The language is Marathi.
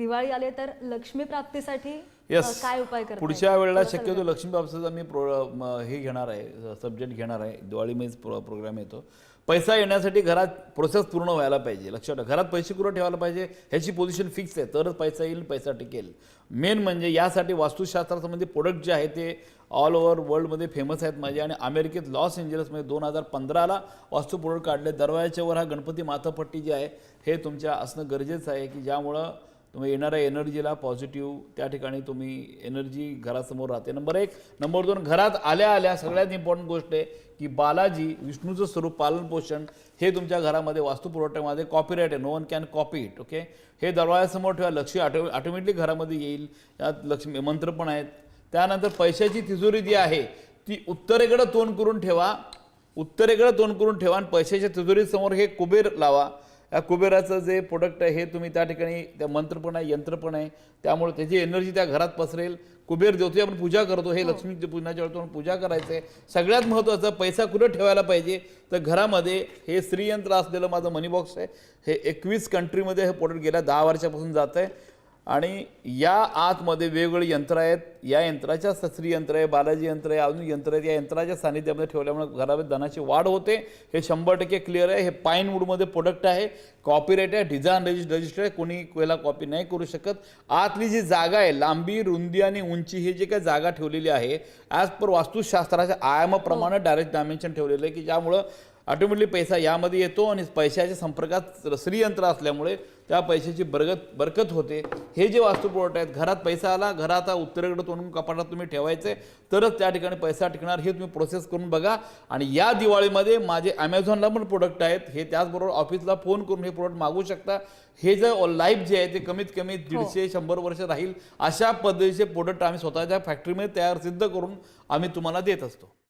दिवाळी आले तर लक्ष्मी प्राप्तीसाठी Yes. काय उपाय करता पुढच्या येईल? वेळेला शक्यतो लक्ष्मी बाबतीचा मी प्रो म- हे घेणार आहे सब्जेक्ट घेणार आहे. दिवाळीमध्येच प्रो प्रोग्राम येतो. पैसा येण्यासाठी घरात प्रोसेस पूर्ण व्हायला पाहिजे. लक्षात ठेवा घरात पैसे कुठं ठेवायला पाहिजे? ह्याची पोझिशन फिक्स आहे. तरच पैसा येईल पैसा टिकेल. मेन म्हणजे यासाठी वास्तुशास्त्रासंबंधी प्रोडक्ट जे आहे ते ऑल ओव्हर वर्ल्डमध्ये फेमस आहेत माझे. आणि अमेरिकेत लॉस एंजलसमध्ये दोन हजार पंधराला वास्तू प्रोडक्ट काढले. दरवाजाच्या वर हा गणपती माथापट्टी जी आहे हे तुमच्या असणं गरजेचं आहे की ज्यामुळं तुम्ही येणाऱ्या एनर्जीला पॉझिटिव्ह त्या ठिकाणी तुम्ही एनर्जी घरासमोर राहते. नंबर एक नंबर दोन घरात आल्या आल्या सगळ्यात इम्पॉर्टंट गोष्ट आहे की बालाजी विष्णूचं स्वरूप पालन पोषण हे तुमच्या घरामध्ये वास्तुपुरवठ्यामध्ये कॉपीराईट आहे. No one can copy it okay हे दरवाजासमोर ठेवा लक्ष्मी ऑटो ऑटोमॅटिकली घरामध्ये येईल. यात लक्ष्मी मंत्र पण आहेत. त्यानंतर पैशाची तिजोरी जी आहे ती उत्तरेकडं तोंड करून ठेवा. उत्तरेकडे तोंड करून ठेवा आणि पैशाच्या तिजोरीसमोर हे कुबेर लावा. कुबेराचं जे प्रोडक्ट आहे हे तुम्ही त्या ठिकाणी त्या मंत्र पण आहे यंत्र पण आहे त्यामुळे त्याची एनर्जी त्या घरात पसरेल. कुबेर देवते आपण पूजा करतो हे लक्ष्मी पूजनाच्या वेळेस आपण पूजा करायचं आहे सगळ्यात महत्त्वाचं पैसा कुठं ठेवायला पाहिजे? तर घरामध्ये हे श्रीयंत्र असलेलं माझं मनी बॉक्स आहे. हे एकवीस कंट्रीमध्ये हे प्रोडक्ट गेल्या दहा वर्षापासून जात आहे आणि या आतमध्ये वेगवेगळी यंत्र आहेत. या यंत्राच्या सस्त्री यंत्र आहे बालाजी यंत्र आहे अजून यंत्र आहेत. या यंत्राच्या सानिध्यामध्ये ठेवल्यामुळे घरामध्ये धनाची वाढ होते. हे शंभर टक्के क्लिअर आहे. हे पाईन वूडमध्ये प्रोडक्ट आहे. कॉपीराईट आहे. डिझाईन रजिस्ट रजिस्टर आहे. कोणी याला कॉपी नाही करू शकत. आतली जी जागा आहे लांबी रुंदी आणि उंची ही जी काही जागा ठेवलेली आहे ॲज पर वास्तुशास्त्राच्या आयामाप्रमाणे डायरेक्ट डायमेन्शन ठेवलेलं आहे की ज्यामुळं ऑटोमॅटिकली पैसा यामध्ये येतो आणि पैशाच्या संपर्कात श्रीयंत्र असल्यामुळे त्या पैशाची बरगत बरकत होते. हे जे वास्तुपुरवठे आहेत घरात पैसा आला घरात हा उत्तरेकडे तोंडून कपाटात तुम्ही ठेवायचे तरच त्या ठिकाणी पैसा टिकणार हे तुम्ही प्रोसेस करून बघा. आणि या दिवाळीमध्ये माझे अमेझॉनला पण प्रोडक्ट आहेत हे त्याचबरोबर ऑफिसला फोन करून हे प्रोडक्ट मागू शकता. हे जे लाईफ जे आहे ते कमीत कमी दीडशे शंभर वर्ष राहील. अशा पद्धतीचे प्रोडक्ट आम्ही स्वतःच्या फॅक्टरीमध्ये तयार सिद्ध करून आम्ही तुम्हाला देत असतो.